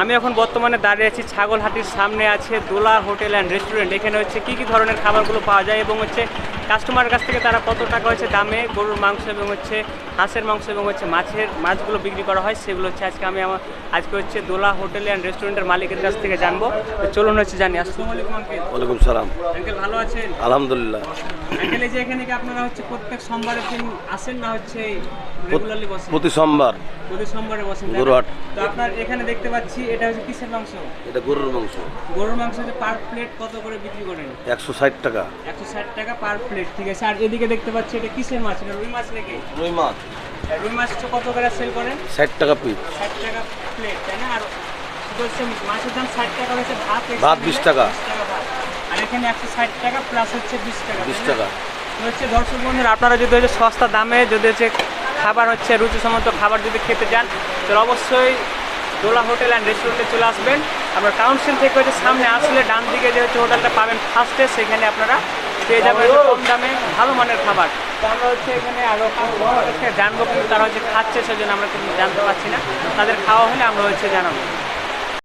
আমি এখন বর্তমানে দাঁড়িয়ে আছি ছাগলহাটির সামনে আছে দোলা হোটেল অ্যান্ড রেস্টুরেন্ট। এখানে হচ্ছে কী কী ধরনের খাবারগুলো পাওয়া যায় এবং হচ্ছে কাস্টমারের কাছ থেকে তারা কত টাকা হচ্ছে দামে? গরুর মাংস এবং হচ্ছে হাঁসের মাংস এবং হচ্ছে মাছের মাছগুলো বিক্রি করা হয়। সেগুলো হচ্ছে আজকে আমি আমার আজকে হচ্ছে দোলা হোটেল অ্যান্ড রেস্টুরেন্টের মালিকের কাছ থেকে জানব। তো চলুন হচ্ছে জানি। আসসালামু আলাইকুম আঙ্কেল ওয়ালাইকুম সালাম। আঙ্কেল ভালো আছেন? আলহামদুলিল্লাহ। আঙ্কেল এই যে এখানে কি আপনারা হচ্ছে প্রত্যেক সোমবারের দিন আসেন না হচ্ছে রেগুলারলি বসেন? প্রতি সোমবার। প্রতি সোমবারে বসেন গরুহাট। তো আপনার এখানে দেখতে পাচ্ছি এটা হচ্ছে কিসের মাংস? এটা গরুর মাংস। গরুর মাংস যে পার প্লেট কত করে বিক্রি করেন? একশো ষাট টাকা। একশো ষাট টাকা পার প্লেট ঠিক আছে? আর এদিকে দেখতে পাচ্ছি এটা কিসের মাছ? এটা রুই মাছ নাকি? রুই মাছ। আর রুই মাছ কত করে সেল করেন? ষাট টাকা পিস ষাট টাকা প্লেট তাই না? আর মাছের দাম ষাট টাকা হচ্ছে ভাত ভাত 20 টাকা। 20 আর এখানে একশো ষাট টাকা প্লাস হচ্ছে বিশ টাকা বিশ? টাকা। হচ্ছে দর্শক বন্ধুরা আপনারা যদি হচ্ছে সস্তা দামে যদি হচ্ছে খাবার হচ্ছে রুচিসম্মত খাবার যদি খেতে চান তাহলে অবশ্যই দোলা হোটেল অ্যান্ড রেস্টুরেন্টে চলে আসবেন। আপনার কাউন্সিল থেকে হচ্ছে সামনে আসলে ডান দিকে যে হচ্ছে হোটেলটা পাবেন ফার্স্টে সেখানে আপনারা পেয়ে যাবেন কম দামে। ভালো মানের খাবার। তো আমরা হচ্ছে এখানে আরও জানব কিন্তু তারা হচ্ছে খাচ্ছে সেজন্য আমরা কিন্তু জানতে পারছি না। তাদের খাওয়া হলে আমরা হচ্ছে জানাব।